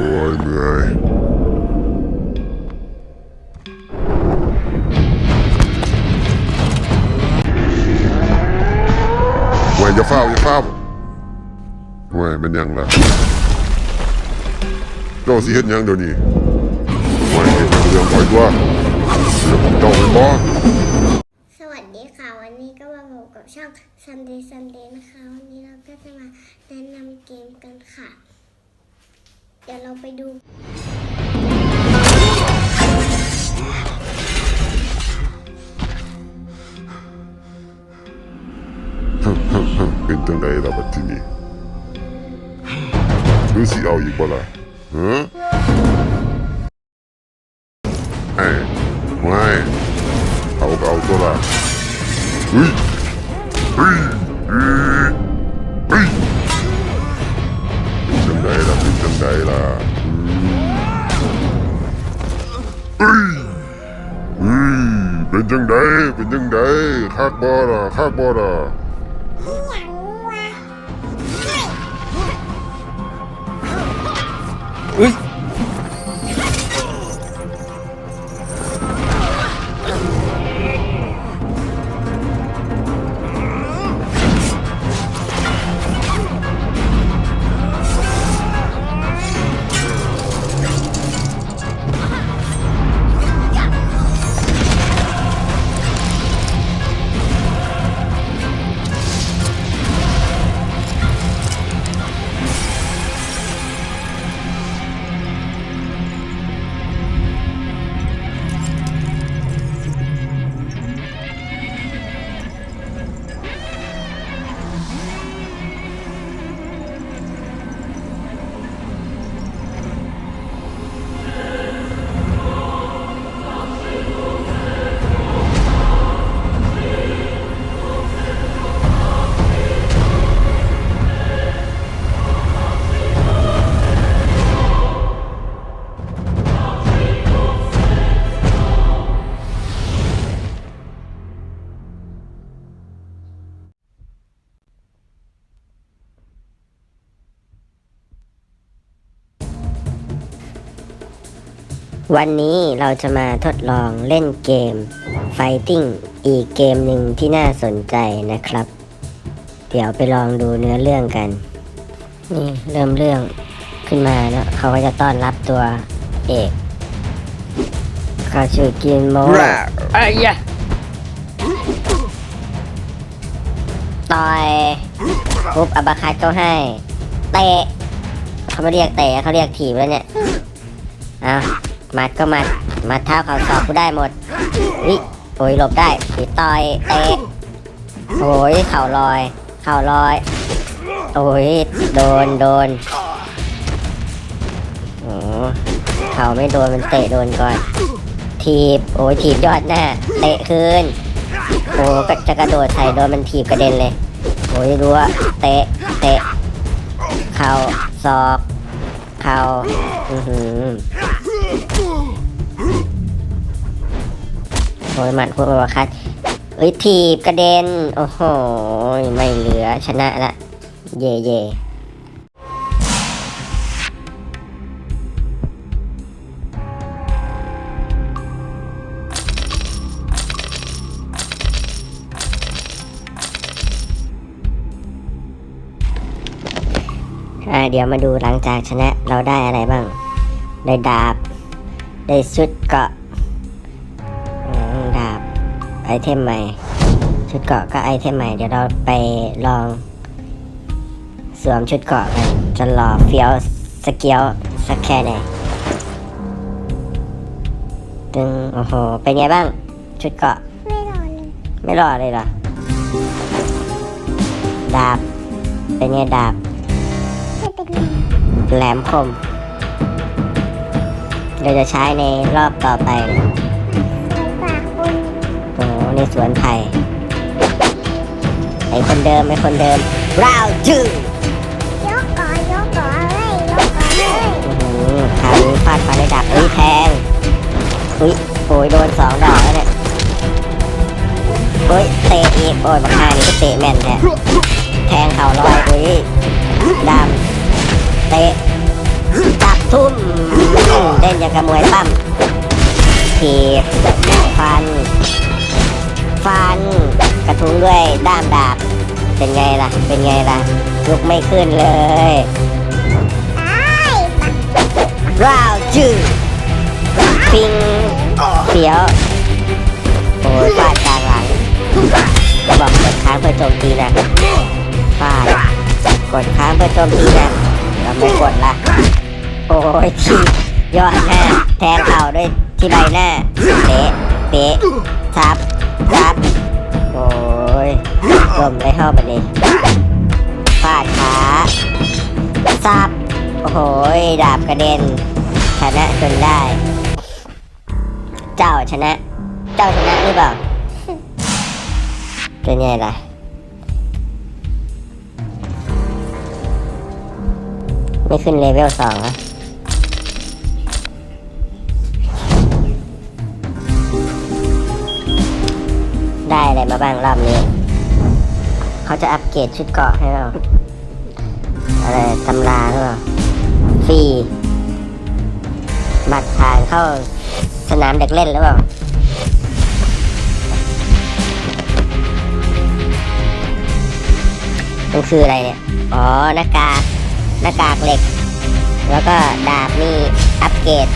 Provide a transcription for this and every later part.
โอ้ยเหนื่อยเว้ยอย่าเฝ้าอย่าเฝ้าเว้ยเป็นยังล่ะเจ้าสิเฮ็ดหยังเดี๋ยวนี้เว้ยเฮ็ดเรื่องปล่อยตัวเรื่องของเจ้าเป็นบ่สวัสดีค่ะ วันนี้ก็มาพบกับช่อง Sunday Sunday นะคะ วันนี้เราก็จะมาแนะนำเกมกันค่ะ ดี๋ยวเราไปดู เป็นจังไดล่ะบัดทีนี้รือสิเอาอีกบ่ล่ะฮะไอ้ไม่เอาก็เอาตัวละเฮ้ย คักบ่ล่ะคักบ่ล่ะอุ้ย วันนี้เราจะมาทดลองเล่นเกม Fighting อีกเกมหนึ่งที่น่าสนใจนะครับ เดี๋ยวไปลองดูเนื้อเรื่องกัน นี่เริ่มเรื่องขึ้นมาแล้วเขาก็จะต้อนรับตัวเอกเขาชื่อกินโมไอ้ยะต่อยปุ๊บอับาคัดเขาให้ เตะเขาไม่เรียกเตะเขาเรียกถีบแล้วเนี่ยเอา มัดก็มัดมัดเท้าเข่าสอบกูได้หมดวิโอ้ยหลบได้ปีต่อยเตะโอ้ยเข่าลอย เข่าลอย โอ้ยโดนโดนโอ้เข่าไม่โดนมันเตะโดนก่อน ถีบโอ้ยถีบยอดหน้าเตะคืนโอ้ก็จะกระโดดใส่โดนมันถีบกระเด็นเลยโอ้ยรัวเตะเตะ เข่าศอก เข่าอือหือ ยหมัดพวกบาคัดเอ้ยถีบกระเด็น โอ้โห ไม่เหลือชนะละ เย่เย่เดี๋ยวมาดูหลังจากชนะเราได้อะไรบ้าง ได้ดาบ ได้ชุดเกาะ อเทมใหม่ ชุดเกราะก็ไอเทมใหม่ เดี๋ยวเราไปลอง สวมชุดเกราะกันจะหล่อเฟี้ยวสเกียวสักแค่ไหนตึงโอ้โห เป็นไงบ้าง ชุดเกราะ ไม่รอเลยไม่รอดเลยเหรอ ดาบ เป็นไงดาบไม่เป็นไรแหลมคม เราจะใช้ในรอบต่อไปนะ ในสวนไผ่ไอคนเดิมไอคนเดิม round two ยกก่อนยกก่อนเลยยกก่อนเลยอื้อหือคราวนี้ฟาดฟันได้ดับอุ้ยแทงอุ้ยโอ้ยโดนสองดอกแล้วเนี่ยโอ้ยเตะอีกโอ้ยบักฮานี่ก็เตะแม่นแท้แทงเข่าลอยอุ้ยดำเตะจับทุ่มเล่นอย่างกับมวยปั้มทีบฟัน ฟัน กระทุ้งด้วยด้ามดาบ เป็นไงล่ะ เป็นไงล่ะลุกไม่ขึ้นเลยตายปะร้าวจืดปิงเสียว โอ้ยฟาดกลางหลังก็บอกกดค้างเพื่อโจมตีนะฟาดกดค้างเพื่อโจมตีนะเราไม่กดละ โอ้ยทียอดหน้า แทงเข่าด้วยที่ใบหน้า เตะ เตะซับซับ ยลมเลยเข้าไปนี่ฟาดขาซับ โอ้โหยดาบกระเด็น ชนะจนได้ เจ้าชนะ เจ้าชนะหรือเปล่าเป็นไงล่ะไม่ขึ้นเลเวลสองอะได้อะไรมาบ้างรอบนี้ เขาจะอัปเกรดชุดเกาะให้เรา อะไรตำราหรือเปล่าฟรีบัตรผ่านเข้าสนามเด็กเล่นหรือเปล่ามันคืออะไรเนี่ย อ๋อ หน้ากาก หน้ากากเหล็ก แล้วก็ดาบนี่อัปเกรด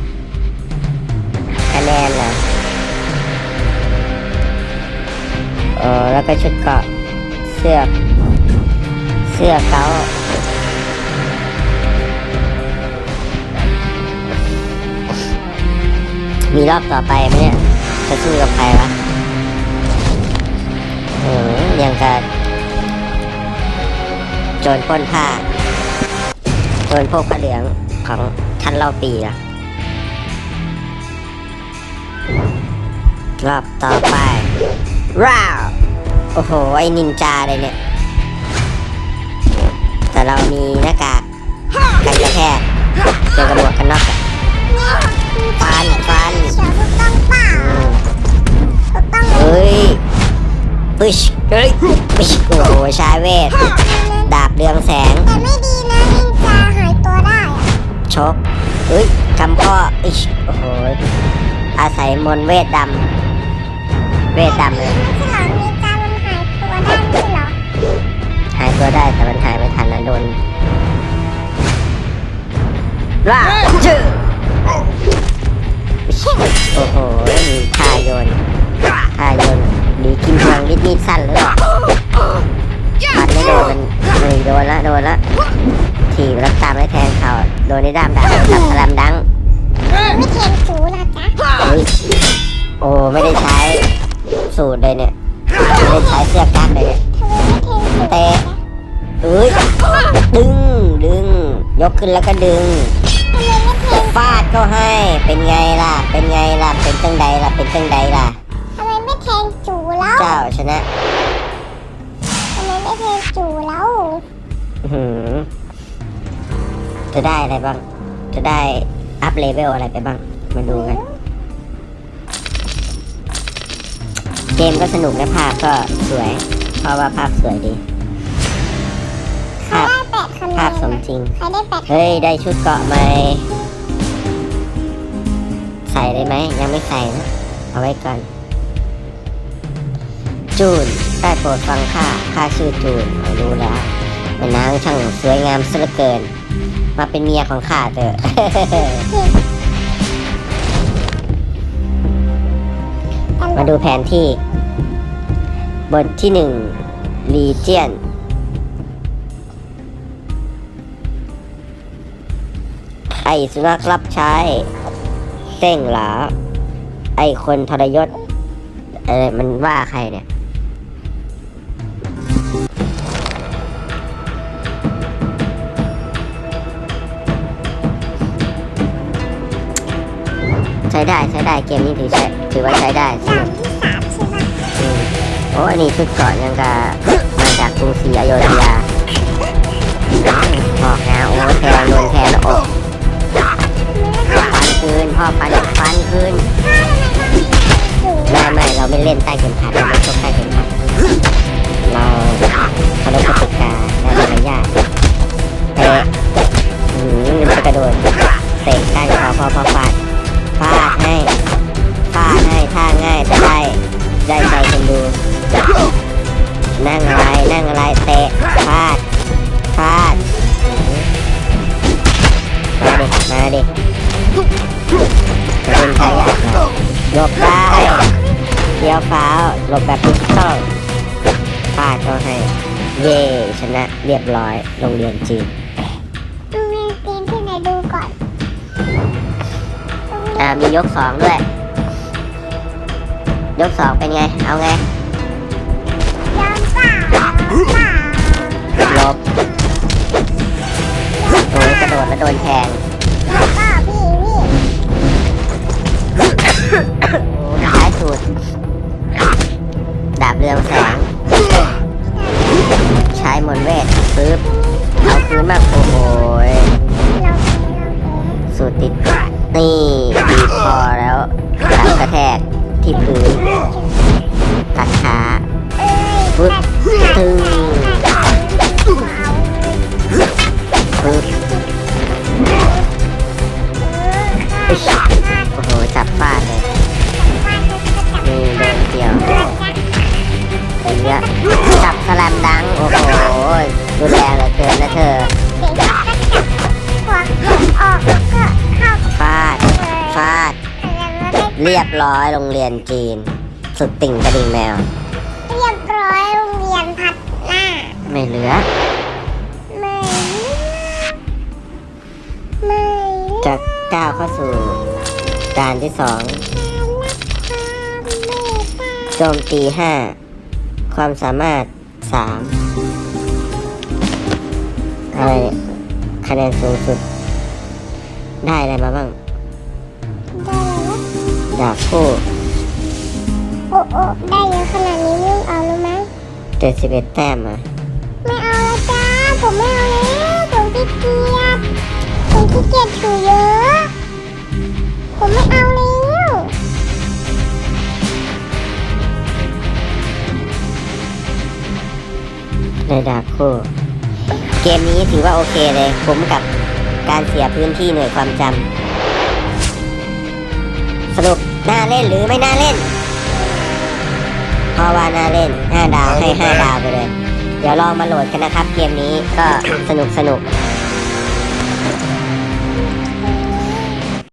64 คะแนนเหรอ เออแล้วก็ชุดเกาะเสื้อเสื้อเกามีรอบต่อไปไหมเนี่ย จะสู้กับใครวะโอ้ยยังกับโจรป้นผ้า โจรพวกผ้าเหลืองของท่านเล่าปีอะรอบต่อไปร้าว โอ้โห ไอ้นินจาเลยเนี่ย แต่เรามีหน้ากากกันกระแทกเจอกระบวกกันน็อกอะฟันฟันเชียวถูกต้องเปล่าถูกต้องเฮ้ยปึ๊ชเฮ้ยปึ๊ชโอ้โหชายเวท ดาบเรืองแสง แต่ไม่ดีนะนินจาหายตัวได้อะชกเฮ้ยกำข้ออิชโอ้โหอาศัยมนต์เวทดำเวทดำเลย ได้ไม่ใช่เหรอ หายตัวได้แต่มันหายไม่ทันนะโดนร่าจื้อโอ้โหท่าโยนท่าโยนดีกิมพลังนิดนิดๆสั้นหรือเปล่าปัดไม่โดนมันเลยโดนละโดนละถีบแล้วตามด้วยแทงเข่าโดนในด้ามดาบกับสลัมดังไม่เทนจูนะจ๊ะเฮ้ยโอ้ไม่ได้ใช้สูตรเลยเนี่ย ขึ้นแล้วก็ดึงทำไมไม่เทนฟาดเข้าให้เป็นไงล่ะ เป็นไงล่ะ เป็นจังใดล่ะ เป็นจังใดล่ะทำไมไม่เทนจูแล้วเจ้าชนะทำไมไม่เทนจูแล้วอื้อหือจะได้อะไรบ้าง จะได้อัพเลเวลอะไรไปบ้าง มาดูกัน เกมก็สนุกและภาพก็สวย เพราะว่าภาพสวยดีใคร ภาพได้แปดคะแนนภาพสมจริง ใครได้แปดเฮ้ย ได้ชุดเกาะไหมใส่ได้ไหม ยังไม่ใส่นะ เอาไว้ก่อน จูนได้โปรดฟังข้าข้าชื่อจูนเอารู้แล้วแม่นางช่างสวยงามซะเหลือเกิน มาเป็นเมียของข้าเถอะ มาดูแผนที่ บทที่หนึ่งลีเจียน อสุนัขรับใช้เส้งหลาไอคนทรยศเออมันว่าใครเนี่ย ใช้ได้ใช้ได้เกมนี้ถือใช้ถือว่าใช้ได้สด่านุนกที่สามใช่ไหมอืมโอ้อันนี้ชุดเกราะยังกะมาจากกรุงศรีอยุธยาบอกนะโอ้แทนโดนแทนหน้าอก คืน พ่อฟันฟันคืนไม่ไม่เราไม่เล่นใต้เข็มขัดเราไม่ชกใต้เข็มขัดเราเคารพกติกา หลบแบบดิจิตอลฟาดเขาให้ เย่ชนะเรียบร้อยโรงเรียนจีนโรงเรียนจีนที่ไหนดูก่อนอ่ามียกสองด้วย ยกสองเป็นไง เอาไงยอมเปล่ายอมเปล่าหลบโอ้ยกระโดดแล้วโดนแทง รียบร้อยโรงเรียนจีน สุดติ่งกระดิ่งแมว เรียบร้อยโรงเรียนพัดหน้า ไม่เหลือ ไม่ไม่จะก้าวเข้าสู่ด่านที่สองโจมตีห้าความสามารถสามอะไรเนี่ยคะแนนสูงสุด ได้อะไรมาบ้างได้แล้ว ดาบคู่โอ้โอ้ได้เยอะขนาดนี้ไม่เอาแล้วมั้งเจ็ดสิบเอ็ดแต้มอะไม่เอาแล้วจ้า ผมไม่เอาแล้วผมขี้เกียจผมขี้เกียจถือเยอะ ผมไม่เอาแล้วในดาบคู่เกมนี้ถือว่าโอเคเลยคุ้มกับการเสียพื้นที่หน่วยความจำสรุป น่าเล่นหรือไม่น่าเล่นเพราะว่าน่าเล่น5ดาวให้ 5 ดาวไปเลย เดี๋ยวลองมาโหลดกันนะครับ เกมนี้ก็สนุกสนุก